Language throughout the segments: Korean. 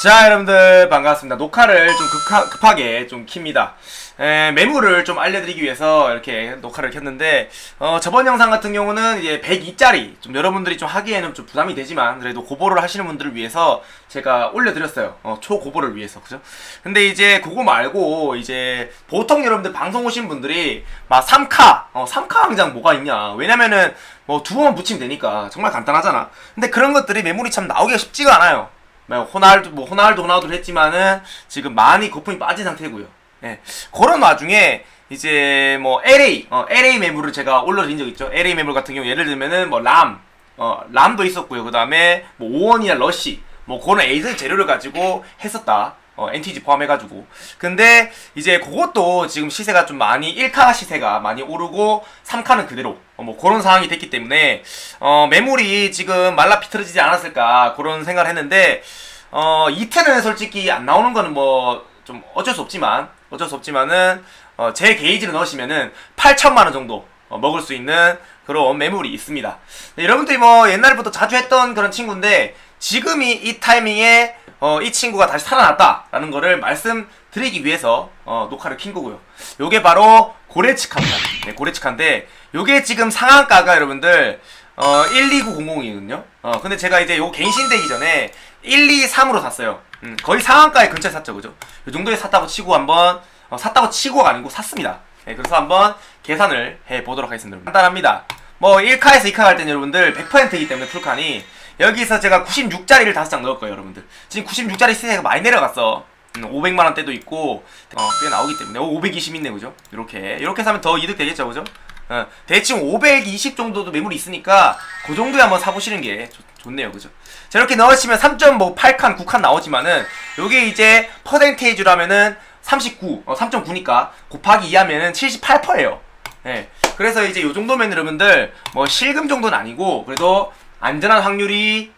자 여러분들 반갑습니다. 녹화를 좀 급하, 급하게 좀 킵니다. 에, 매물을 좀 알려드리기 위해서 이렇게 녹화를 켰는데 어, 저번 영상 같은 경우는 이제 102짜리 좀 여러분들이 좀 하기에는 좀 부담이 되지만 그래도 고보를 하시는 분들을 위해서 제가 올려드렸어요. 어, 초고보를 위해서. 그죠? 근데 이제 그거 말고 이제 보통 여러분들 방송 오신 분들이 막 3카 어, 3카 항장 뭐가 있냐. 왜냐면은 뭐 두 번만 붙이면 되니까 정말 간단하잖아. 근데 그런 것들이 매물이 참 나오기가 쉽지가 않아요. 뭐 호날두 뭐 호날두 호날두를 했지만은 지금 많이 거품이 빠진 상태고요. 예. 그런 와중에 이제 뭐 LA 어 LA 매물을 제가 올려드린 적 있죠. LA 매물 같은 경우 예를 들면은 뭐 람, 어 람도 있었고요. 그다음에 뭐 오원이나 러시 뭐 그런 에이드 재료를 가지고 했었다. 어, NTG 포함해가지고. 근데 이제 그것도 지금 시세가 좀 많이 1카 시세가 많이 오르고 3카는 그대로 어, 뭐 그런 상황이 됐기 때문에 어, 매물이 지금 말라 비틀어지지 않았을까 그런 생각을 했는데 어, 이틀은 솔직히 안 나오는 거는 뭐 좀 어쩔 수 없지만 어쩔 수 없지만은 어, 제 게이지를 넣으시면은 8천만 원 정도 어, 먹을 수 있는 그런 매물이 있습니다. 네, 여러분들이 뭐 옛날부터 자주 했던 그런 친구인데 지금이 이 타이밍에 어, 이 친구가 다시 살아났다라는 거를 말씀드리기 위해서 어, 녹화를 킨 거고요. 요게 바로 고레츠카입니다. 네, 고레츠카인데 요게 지금 상한가가 여러분들 어, 12900이거든요. 어, 근데 제가 이제 요 갱신되기 전에 123으로 샀어요. 음, 거의 상한가에 근처에 샀죠, 그죠? 요 정도에 샀다고 치고 한번 어, 샀다고 치고가 아니고 샀습니다. 네, 그래서 한번 계산을 해 보도록 하겠습니다. 간단합니다. 뭐 1카에서 2카 갈 때는 여러분들 100%이기 때문에 풀칸이 여기서 제가 96짜리를 다섯 장 넣을 거예요, 여러분들. 지금 96짜리 시세가 많이 내려갔어. 음, 500만 원대도 있고 어, 꽤 나오기 때문에 어, 520 있네, 그죠? 이렇게 이렇게 사면 더 이득 되겠죠, 그죠? 어, 대충 520 정도도 매물이 있으니까 그 정도에 한번 사보시는 게 좋, 좋네요, 그죠? 자 이렇게 넣으시면 3.8칸, 9칸 나오지만은 요게 이제 퍼센테이지라면은 39, 어, 3.9니까 곱하기 2하면은 78%예요. 예. 그래서 이제 요 정도면 여러분들 뭐 실금 정도는 아니고 그래도 안전한 확률이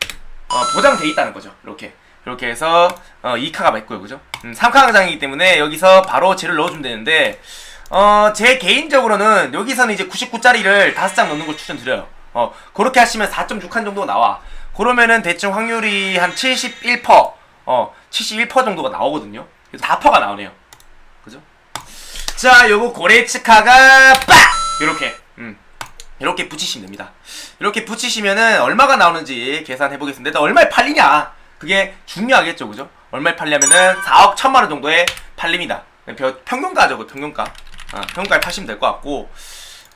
어, 보장돼 있다는 거죠. 이렇게 이렇게 해서 어, 2카가 맞고요, 그죠? 음, 3카 강장이기 때문에 여기서 바로 재를 넣어주면 되는데 어, 제 개인적으로는 여기서는 이제 99짜리를 5장 넣는 걸 추천드려요. 어, 그렇게 하시면 4.6칸 정도 나와. 그러면은 대충 확률이 한 71%, 어, 71% 정도가 나오거든요. 그래서 4%가 나오네요. 그죠? 자, 요거 고레츠카가 빡! 요렇게, 음. 이렇게 붙이시면 됩니다. 이렇게 붙이시면은 얼마가 나오는지 계산해 보겠습니다. 일단 얼마에 팔리냐? 그게 중요하겠죠, 그죠? 얼마에 팔려면은 4억 1천만 원 정도에 팔립니다. 벼- 평균가죠, 그 평균가. 어, 평균가에 파시면 될 것 같고,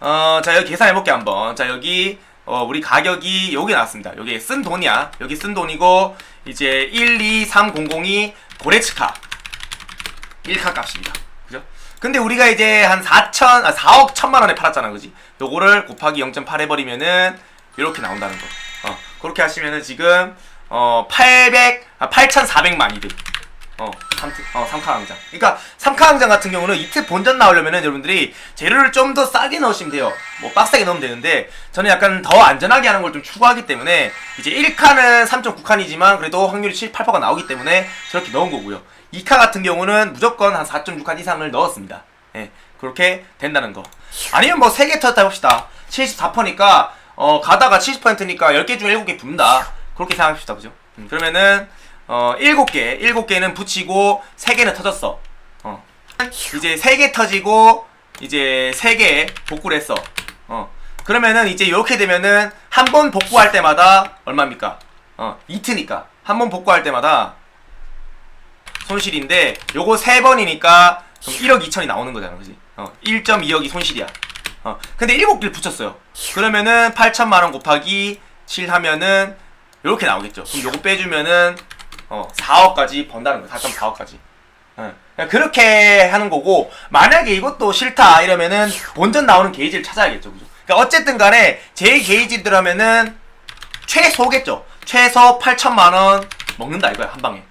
어, 자, 여기 계산해 볼게요, 한번. 자, 여기, 어, 우리 가격이 여기 나왔습니다. 여기 쓴 돈이야. 여기 쓴 돈이고, 이제 1, 2, 3, 0, 0, 2 고레츠카. 1카 값입니다. 근데 우리가 이제 한 4천, 아, 4억 1천만 원에 팔았잖아, 그지? 요거를 곱하기 0.8 해버리면은, 이렇게 나온다는 거. 어, 그렇게 하시면은 지금, 어, 800, 아, 8,400만 이득. 어, 3, 어, 3카 항장. 그러니까 3카 항장 같은 경우는 이틀 본전 나오려면은 여러분들이 재료를 좀 더 싸게 넣으시면 돼요. 뭐 빡세게 넣으면 되는데 저는 약간 더 안전하게 하는 걸 좀 추구하기 때문에 이제 1카는 3.9칸이지만 그래도 확률이 7, 8%가 나오기 때문에 저렇게 넣은 거고요. 2카 같은 경우는 무조건 한 4.6칸 이상을 넣었습니다. 예, 그렇게 된다는 거. 아니면 뭐 3개 터졌다 해봅시다. 74%니까 어, 가다가 70%니까 10개 중에 7개 붙는다. 그렇게 생각합시다. 그죠? 음, 그러면은 어, 7개, 7개는 붙이고 3개는 터졌어. 어. 이제 3개 터지고 이제 3개 복구를 했어. 어. 그러면은 이제 이렇게 되면은 한 번 복구할 때마다 얼마입니까? 어, 이트니까. 한 번 복구할 때마다 손실인데 요거 세 번이니까 그럼 1억 2천이 나오는 거잖아. 그지? 어, 1.2억이 손실이야. 어. 근데 7개를 붙였어요. 그러면은 8천만 원 곱하기 7 하면은 이렇게 나오겠죠. 그럼 요거 빼주면은 어, 4억까지 번다는 거야. 4.4억까지. 예. 그렇게 하는 거고 만약에 이것도 싫다 이러면은 본전 나오는 게이지를 찾아야겠죠. 그죠? 그러니까 어쨌든 간에 제 게이지들 하면은 최소겠죠. 최소 8천만 원 먹는다 이거야 한 방에.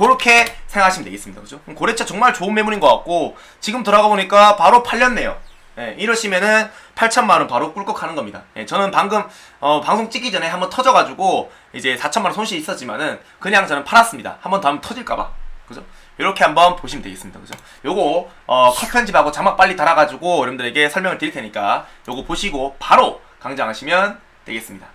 음, 그렇게 생각하시면 되겠습니다. 그죠? 고래차 정말 좋은 매물인 것 같고 지금 들어가 보니까 바로 팔렸네요. 예, 이러시면은 8천만 원 바로 꿀꺽 하는 겁니다. 예, 저는 방금 어, 방송 찍기 전에 한번 터져가지고 이제 4천만 원 손실이 있었지만은 그냥 저는 팔았습니다. 한번 더 하면 터질까봐. 그죠? 이렇게 한번 보시면 되겠습니다. 그죠? 요거 어, 컷 편집하고 자막 빨리 달아가지고 여러분들에게 설명을 드릴 테니까 요거 보시고 바로 강장하시면 되겠습니다.